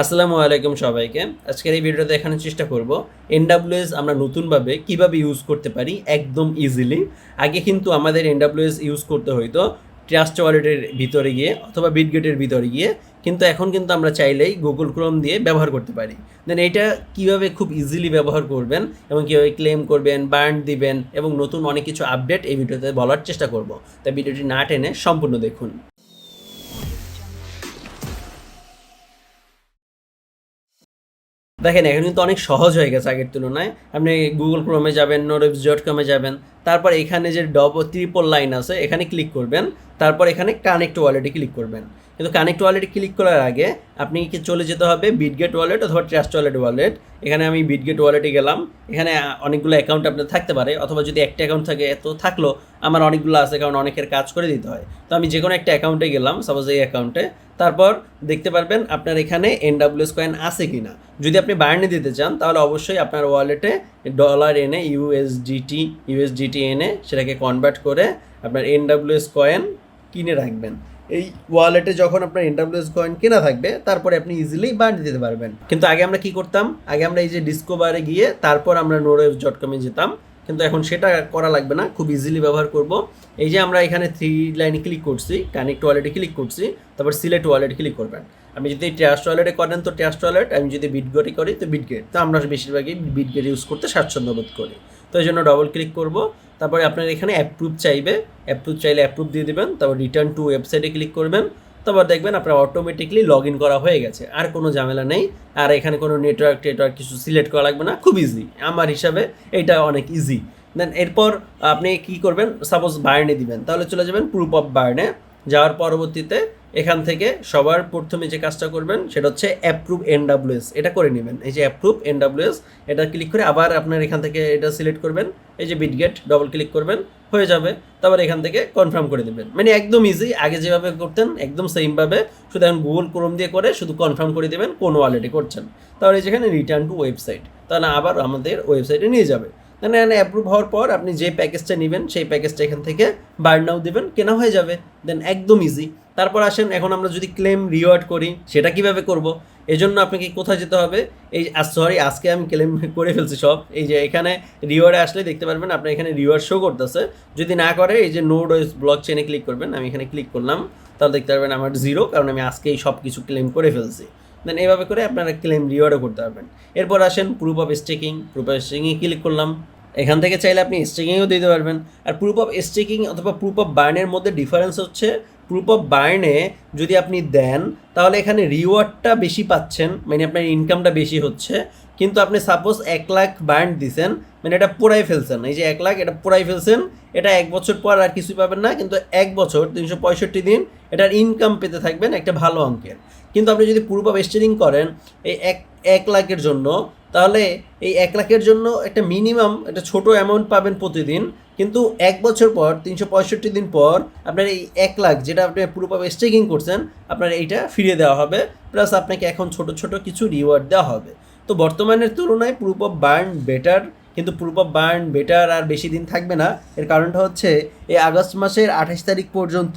আসসালামু আলাইকুম সবাইকে। আজকের এই ভিডিওতে দেখানোর চেষ্টা করব এনডাব্লিউএস আমরা নতুনভাবে কীভাবে ইউজ করতে পারি একদম ইজিলি আগে কিন্তু আমাদের এনডাব্লিউএস ইউজ করতে হইতো ট্রাস্ট ওয়ালেটের ভিতরে গিয়ে অথবা বিটগেটের ভিতরে গিয়ে। কিন্তু এখন কিন্তু আমরা চাইলেই গুগল ক্রোম দিয়ে ব্যবহার করতে পারি। দেন এটা কীভাবে খুব ইজিলি ব্যবহার করবেন এবং কীভাবে ক্লেম করবেন বার্ন দিবেন এবং নতুন অনেক কিছু আপডেট এই ভিডিওতে বলার চেষ্টা করব। তাই ভিডিওটি না টেনে সম্পূর্ণ দেখুন। দেখেন, এখন কিন্তু অনেক সহজ হয়ে গেছে আগের তুলনায়। আপনি গুগল ক্রোমে যাবেন নোটস ডট কমে যাবেন। তারপর এখানে যে ডব ত্রিপল লাইন আছে, এখানে ক্লিক করবেন। তারপর এখানে কানেক্ট ওয়ালেটে ক্লিক করবেন। কিন্তু কানেক্ট ওয়ালেটে ক্লিক করার আগে আপনি কি চলে যেতে হবে বিটগেট ওয়ালেট অথবা ট্রাস্ট ওয়ালেট ওয়ালেট এখানে আমি বিটগেট ওয়ালেটে গেলাম। এখানে অনেকগুলো অ্যাকাউন্ট আপনার থাকতে পারে। অথবা যদি একটা অ্যাকাউন্ট থাকে, এত থাকল, আমার অনেকগুলো আছে কারণ অনেকের কাজ করে দিতে হয়। তো আমি যে কোনো একটা অ্যাকাউন্টে গেলাম সাপোজ এই অ্যাকাউন্টে তারপর দেখতে পারবেন আপনার এখানে এনডাব্লিউএস কয়েন আছে কি না যদি আপনি বার্নে দিতে চান, তাহলে অবশ্যই আপনার ওয়ালেটে ডলার এনে ইউএসডিটি ইউএসডিটি এনে সেটাকে কনভার্ট করে আপনার এনডাব্লিউএস কয়েন কিনে রাখবেন। এই ওয়ালেটে যখন আপনার এনডাব্লিউএস কয়েন কেনা থাকবে, তারপরে আপনি ইজিলি বার্ন দিতে পারবেন। কিন্তু আগে আমরা কি করতাম? আগে আমরা এই যে ডিসকোভারে গিয়ে তারপর আমরা নোরেভ ডট কমে যেতাম। কিন্তু এখন সেটা করা লাগবে না, খুব ইজিলি ব্যবহার করব। এই যে আমরা এখানে থ্রি লাইনে ক্লিক করছি কানেক্ট ওয়ালেটে ক্লিক করছি, তারপর সিলেক্ট ওয়ালেট ক্লিক করবেন। আমি যদি ট্রাস্ট টয়লেটে করেন তো ট্রাস্ট টয়লেট আমি যদি বিটগেটে করি তো বিটগেট তো আমরা বেশিরভাগই বিটগেট ইউজ করতে স্বাচ্ছন্দ্য বোধ করি। তো এই জন্য ডবল ক্লিক করব। তারপরে আপনার এখানে অ্যাপ্রুভ চাইবে। অ্যাপ্রুভ চাইলে অ্যাপ্রুভ দিয়ে দেবেন। তারপর রিটার্ন টু ওয়েবসাইটে ক্লিক করবেন। তারপর দেখবেন আপনার অটোমেটিকলি লগ ইন করা হয়ে গেছে। আর কোনো ঝামেলা নেই। আর এখানে কোনো নেটওয়ার্ক টেটওয়ার্ক কিছু সিলেক্ট করা লাগবে না। খুব ইজি আমার হিসাবে এটা অনেক ইজি দেন এরপর আপনি কি করবেন? সাপোজ বার্নে দিবেন। তাহলে চলে যাবেন প্রুফ অফ বার্নে যাওয়ার পরবর্তীতে এখান থেকে সবার প্রথমে যে কাজটা করবেন, সেটা হচ্ছে অ্যাপ্রুভ এনডাব্লিউএস এটা করে নেবেন। এই যে অ্যাপ্রুভ এনডাব্লিউএস এটা ক্লিক করে আবার আপনার এখান থেকে এটা সিলেক্ট করবেন। এই যে বিটগেট ডবল ক্লিক করবেন, হয়ে যাবে। তারপর এখান থেকে কনফার্ম করে দেবেন। মানে একদম ইজি আগে যেভাবে করতেন, একদম সেমভাবে শুধু এখন গুগল ক্রোম দিয়ে করে শুধু কনফার্ম করে দেবেন কোন ওয়ালেটে করছেন। তাহলে যেখানে রিটার্ন টু ওয়েবসাইট তাহলে আবার আমাদের ওয়েবসাইটে নিয়ে যাবে। এখানে অ্যাপ্রুভ হওয়ার পর আপনি যে প্যাকেজটা নেবেন, সেই প্যাকেজটা এখান থেকে বার্নাও দেবেন, কেনা হয়ে যাবে। দেন একদম ইজি তারপর আসেন, এখন আমরা যদি ক্লেম রিওয়ার্ড করি, সেটা কীভাবে করব? এজন্য আপনাকে কোথায় যেতে হবে? এই সরি আজকে আমি ক্লেম করে ফেলছি সব। এই যে, এখানে রিওয়ার্ডে আসলে দেখতে পারবেন, আপনার এখানে রিওয়ার্ড শো করতেছে। যদি না করে, এই যে নোড ওয়েস ব্লক চেনে ক্লিক করবেন, আমি এখানে ক্লিক করলাম, তাহলে দেখতে পারবেন আমার জিরো কারণ আমি আজকেই সব কিছু ক্লেম করে ফেলছি। দেন এইভাবে করে আপনারা ক্লেম রিওয়ার্ডও করতে পারবেন। এরপর আসেন proof of staking proof of স্টেকিংয়ে click করলাম। এখান থেকে চাইলে আপনি স্টেকিংও দিতে পারবেন। আর প্রুফ অফ স্টেকিং অথবা প্রুফ অফ বার্নের মধ্যে ডিফারেন্স হচ্ছে প্রুফ অফ বার্নে যদি আপনি দেন, তাহলে এখানে রিওয়ার্ডটা বেশি পাচ্ছেন মানে আপনার ইনকামটা বেশি হচ্ছে। কিন্তু আপনি সাপোজ এক লাখ বার্ন দিছেন মানে এটা পোড়াই ফেলছেন। এই যে এক লাখ, এটা পোড়াই ফেলছেন, এটা এক বছর পর আর কিছুই পাবেন না, কিন্তু এক বছর, তিনশো পঁয়ষট্টি দিন, এটার ইনকাম পেতে থাকবেন একটা ভালো অঙ্কের। কিন্তু আপনি যদি পূর্ব স্টেরিং করেন, এই এক এক লাখের জন্য, তাহলে এই এক লাখের জন্য একটা মিনিমাম একটা ছোট অ্যামাউন্ট পাবেন প্রতিদিন কিন্তু এক বছর পর, তিনশো পঁয়ষট্টি দিন পর, আপনার এই এক লাখ যেটা আপনি পুরোভাবে স্টেকিং করছেন, আপনার এইটা ফিরিয়ে দেওয়া হবে প্লাস আপনাকে এখন ছোট ছোট কিছু রিওয়ার্ড দেওয়া হবে। তো বর্তমানের তুলনায় প্রুফ অফ বার্ন বেটার কিন্তু প্রুফ বার্ন বেটার আর বেশি দিন থাকবে না। এর কারণটা হচ্ছে, এই আগস্ট মাসের আঠাশ তারিখ পর্যন্ত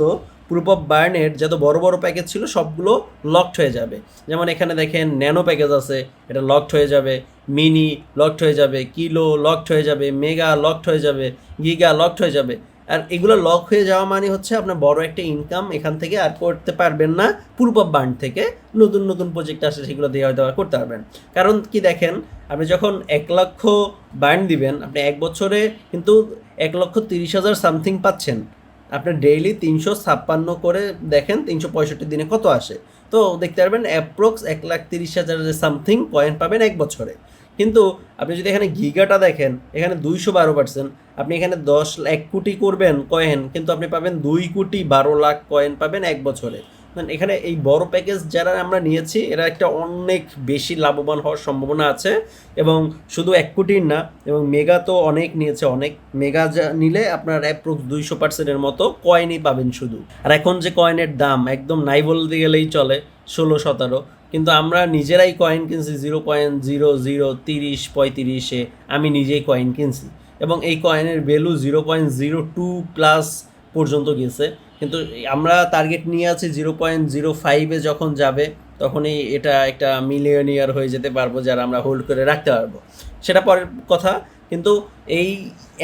প্রুফ অফ বার্নের যত বড় বড় প্যাকেজ ছিল, সবগুলো লকড হয়ে যাবে। যেমন এখানে দেখেন ন্যানো প্যাকেজ আছে, এটা লকড হয়ে যাবে মিনি লকড হয়ে যাবে কিলো লকড হয়ে যাবে মেগা লকড হয়ে যাবে গিগা লকড হয়ে যাবে। আর এগুলো লক হয়ে যাওয়া মানে হচ্ছে আপনার বড় একটা ইনকাম এখান থেকে আর করতে পারবেন না পূর্ব বার্ন থেকে নতুন নতুন প্রজেক্ট আসে, সেগুলো দেওয়া দেওয়া করতে পারবেন। কারণ কি দেখেন, আপনি যখন এক লক্ষ বার্ন দিবেন, আপনি এক বছরে কিন্তু এক লক্ষ তিরিশ হাজার সামথিং পাচ্ছেন। আপনার ডেইলি তিনশো ছাপ্পান্ন করে দেখেন, তিনশো পঁয়ষট্টি দিনে কত আসে? তো দেখতে পারবেন অ্যাপ্রক্স এক লাখ তিরিশ হাজার সামথিং পয়েন্ট পাবেন এক বছরে। কিন্তু আপনি যদি এখানে গিগাটা দেখেন, এখানে দুইশো বারো পার্সেন্ট আপনি এখানে দশ এক কোটি করবেন কয়েন কিন্তু আপনি পাবেন দুই কোটি বারো লাখ কয়েন পাবেন এক বছরে। মানে এখানে এই বড় প্যাকেজ যারা আমরা নিয়েছি, এরা একটা অনেক বেশি লাভবান হওয়ার সম্ভাবনা আছে এবং শুধু এক কোটির না, এবং মেগা তো অনেক নিয়েছে, অনেক মেগা যা নিলে আপনার অ্যাপ্রক্স দুইশো পার্সেন্টের মতো কয়েনই পাবেন শুধু। আর এখন যে কয়েনের দাম একদম নাই বলতে গেলেই চলে, ষোলো সতেরো। কিন্তু আমরা নিজেরাই কয়েন কিনছি জিরো পয়েন্ট জিরো জিরো তিরিশ পঁয়ত্রিশে, আমি নিজেই কয়েন কিনছি। এবং এই কয়েনের value zero point zero two plus পর্যন্ত গেছে। কিন্তু আমরা টার্গেট নিয়ে আছি জিরো পয়েন্ট জিরো ফাইভে যখন যাবে, তখনই এটা একটা মিলিয়নিয়ার হয়ে যেতে পারব, যারা আমরা হোল্ড করে রাখতে পারব। সেটা পরের কথা। কিন্তু এই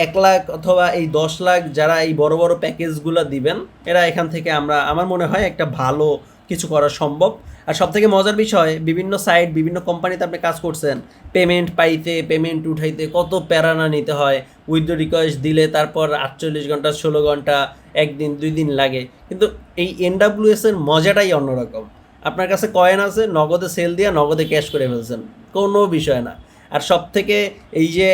এক লাখ অথবা এই দশ লাখ যারা এই বড় বড় প্যাকেজগুলো দিবেন, এরা এখান থেকে আমরা, আমার মনে হয় একটা ভালো কিছু করা সম্ভব। আর সব থেকে মজার বিষয়, বিভিন্ন সাইট বিভিন্ন কোম্পানিতে আপনি কাজ করছেন পেমেন্ট পাইতে পেমেন্ট উঠাইতে কত প্যারানা নিতে হয় উইথ রিকোয়েস্ট দিলে তারপর আটচল্লিশ ঘণ্টা, ষোলো ঘণ্টা, একদিন, দুই দিন লাগে। কিন্তু এই এনডাব্লিউএস এর মজাটাই অন্যরকম। আপনার কাছে কয়েন আছে, নগদে সেল দিয়ে নগদে ক্যাশ করে ফেলছেন। কোনো বিষয় না। আর সব থেকে এই যে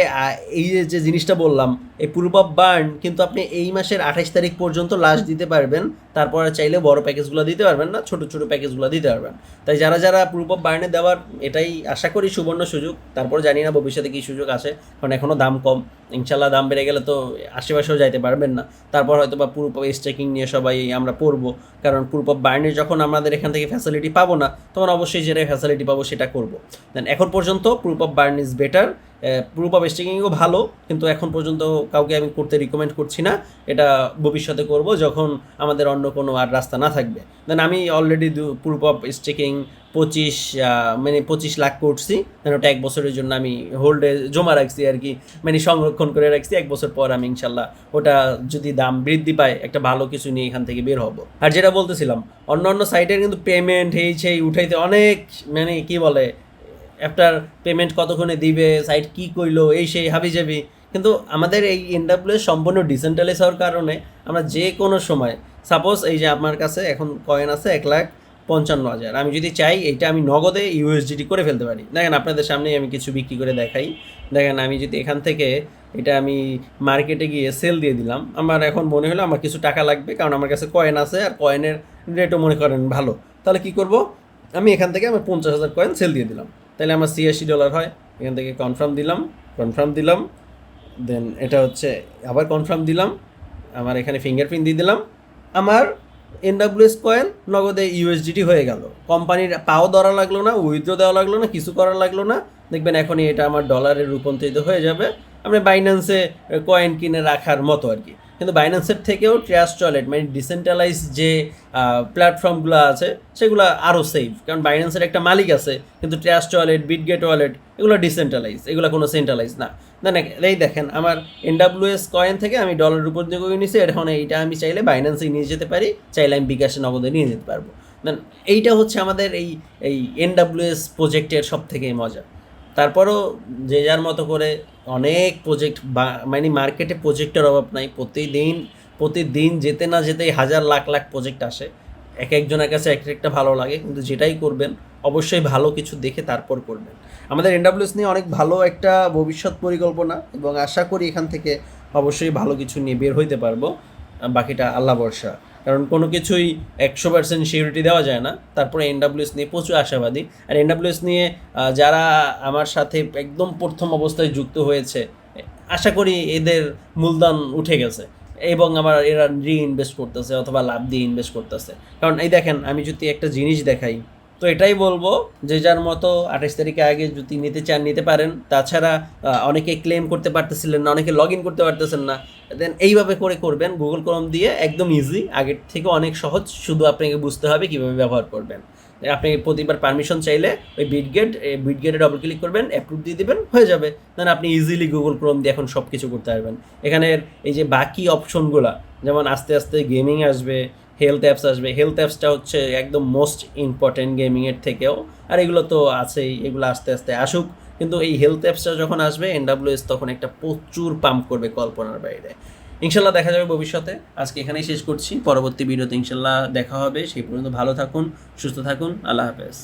এই যে যে জিনিসটা বললাম এই অফ বার্ন কিন্তু আপনি এই মাসের আঠাশ তারিখ পর্যন্ত লাস্ট দিতে পারবেন। তারপরে চাইলে বড় প্যাকেজগুলো দিতে পারবেন না, ছোট ছোট প্যাকেজগুলো দিতে পারবেন। তাই যারা যারা অফ বার্নে দেওয়ার এটাই আশা করি সুবর্ণ সুযোগ। তারপর জানি না ভবিষ্যতে কী সুযোগ আছে কারণ এখনও দাম কম। ইনশাল্লাহ দাম বেড়ে গেলে তো আশেপাশেও যাইতে পারবেন না। তারপর হয়তো বা অফ স্টেকিং নিয়ে সবাই আমরা পড়ব। কারণ প্রুফ অফ বার্নের যখন আমাদের এখান থেকে ফ্যাসিলিটি পাবো না, তখন অবশ্যই যেটা ফ্যাসিলিটি পাবো সেটা করব। দেন এখন পর্যন্ত of burn is better proof of স্টেকিংও ভালো, কিন্তু এখন পর্যন্ত কাউকে আমি করতে রিকমেন্ড করছি না। এটা ভবিষ্যতে করব যখন আমাদের অন্য কোনো আর রাস্তা না থাকবে। দেন আমি অলরেডি প্রুফ অফ স্টেকিং পঁচিশ মানে পঁচিশ লাখ করছি। দেন ওটা এক বছরের জন্য আমি হোল্ডে জমা রাখছি আর কি। মানে সংরক্ষণ করে রাখছি, এক বছর পর আমি ইনশাল্লাহ ওটা যদি দাম বৃদ্ধি পায়, একটা ভালো কিছু নিয়ে এখান থেকে বের হব। আর যেটা বলতেছিলাম অন্য অন্য সাইটের কিন্তু পেমেন্ট এই সেই উঠাইতে অনেক মানে কি বলে আফটার পেমেন্ট কতক্ষণে দিবে সাইট কি কইলো, এই সেই হাবি যাবি কিন্তু আমাদের এই এনডাব্লিউ সম্পূর্ণ ডিসেন্ট্রালাইজ হওয়ার কারণে আমরা যে কোনো সময় সাপোজ এই যে আমার কাছে এখন কয়েন আছে এক লাখ পঞ্চান্ন হাজার, আমি যদি চাই এইটা আমি নগদে ইউএসডিটি করে ফেলতে পারি। দেখেন আপনাদের সামনেই আমি কিছু বিক্রি করে দেখাই। দেখেন আমি যদি এখান থেকে এটা আমি মার্কেটে গিয়ে সেল দিয়ে দিলাম, আমার এখন মনে হলো আমার কিছু টাকা লাগবে, কারণ আমার কাছে কয়েন আছে আর কয়েনের রেটও মনে করেন ভালো। তাহলে কি করব? আমি এখান থেকে আমি পঞ্চাশ হাজার কয়েন সেল দিয়ে দিলাম। তাহলে আমার ছিয়াশি ডলার হয়। এখান থেকে কনফার্ম দিলাম কনফার্ম দিলাম। দেন এটা হচ্ছে, আবার কনফার্ম দিলাম। আমার এখানে ফিঙ্গারপ্রিন্ট দিয়ে দিলাম। আমার এনডাব্লিউএস কয়েন নগদে ইউএসডিটি হয়ে গেল। কোম্পানির পাও ধরা লাগল না উইথড্র দেওয়া লাগল না, কিছু করা লাগল না। দেখবেন এখনই এটা আমার ডলারে রূপান্তরিত হয়ে যাবে। আপনি বাইন্যান্সে কয়েন কিনে রাখার মতো আর কি। কিন্তু বাইন্যান্সের থেকেও ট্রাস্ট ওয়ালেট মানে ডিসেন্ট্রালাইজ যে প্ল্যাটফর্মগুলো আছে, সেগুলো আরও সেফ কারণ বাইন্যান্সের একটা মালিক আছে, কিন্তু ট্রাস্ট ওয়ালেট বিটগেট ওয়ালেট এগুলো ডিসেন্ট্রালাইজ এগুলো কোনো সেন্ট্রালাইজ না। দেন এই দেখেন, আমার এনডাব্লিউএস কয়েন থেকে আমি ডলার উপর দিয়ে করে নিয়েছি, এখন এইটা আমি চাইলে বাইন্যান্সে নিয়ে যেতে পারি, চাইলে আমি বিকাশে নগদে নিয়ে যেতে পারব। এইটা হচ্ছে আমাদের এই এই এনডাব্লিউএস প্রজেক্টের সব থেকে মজা। তারপরও যে যার মতো করে অনেক প্রজেক্ট মানে মার্কেটে প্রজেক্টের অভাব নাই। প্রতিদিন প্রতিদিন যেতে না যেতেই হাজার, লাখ লাখ প্রজেক্ট আসে। এক একজনের কাছে এক একটা ভালো লাগে, কিন্তু যেটাই করবেন, অবশ্যই ভালো কিছু দেখে তারপর করবেন। আমাদের এনডাব্লিউএস নিয়ে অনেক ভালো একটা ভবিষ্যৎ পরিকল্পনা এবং আশা করি এখান থেকে অবশ্যই ভালো কিছু নিয়ে বের হইতে পারব। বাকিটা আল্লাহ ভরসা। কারণ কোনো কিছুই একশো পার্সেন্ট সিউরিটি দেওয়া যায় না। তারপরে এনডাব্লিউএস নিয়ে প্রচুর আশাবাদী। আর এনডাব্লিউএস নিয়ে যারা আমার সাথে একদম প্রথম অবস্থায় যুক্ত হয়েছে, আশা করি এদের মূলধন উঠে গেছে। এবং আমার, এরা রি ইনভেস্ট করতেছে অথবা লাভ দিয়ে ইনভেস্ট করতেছে। কারণ এই দেখেন, আমি যদি একটা জিনিস দেখাই তো এটাই বলব যে যার মতো আঠাশ তারিখে আগে যদি নিতে চান, নিতে পারেন। তাছাড়া অনেকে ক্লেম করতে পারতেছিলেন না, অনেকে লগ ইন করতে পারতেছেন না। দেন এইভাবে করে করবেন গুগল ক্রোম দিয়ে একদম ইজি আগের থেকে অনেক সহজ, শুধু আপনাকে বুঝতে হবে কীভাবে ব্যবহার করবেন। আপনি প্রতিবার পারমিশন চাইলে ওই বিটগেট বিটগেটে ডবল ক্লিক করবেন অ্যাপ্রুভ দিয়ে দিবেন, হয়ে যাবে। দেন আপনি ইজিলি গুগল ক্রোম দিয়ে এখন সব কিছু করতে পারবেন। এখানের এই যে বাকি অপশনগুলা যেমন আস্তে আস্তে গেমিং আসবে হেলথ অ্যাপস আসবে। হেলথ অ্যাপসটা হচ্ছে একদম মোস্ট ইম্পর্টেন্ট গেমিংয়ের থেকেও। আর এগুলো তো আছেই, এগুলো আস্তে আস্তে আসুক। কিন্তু এই হেলথ অ্যাপসটা যখন আসবে এনডাব্লিউএস তখন একটা প্রচুর পাম্প করবে কল্পনার বাইরে। ইনশাল্লাহ দেখা যাবে ভবিষ্যতে। আজকে এখানেই শেষ করছি। পরবর্তী ভিডিওতে ইনশাল্লাহ দেখা হবে। সেই পর্যন্ত ভালো থাকুন, সুস্থ থাকুন। আল্লাহ হাফেজ।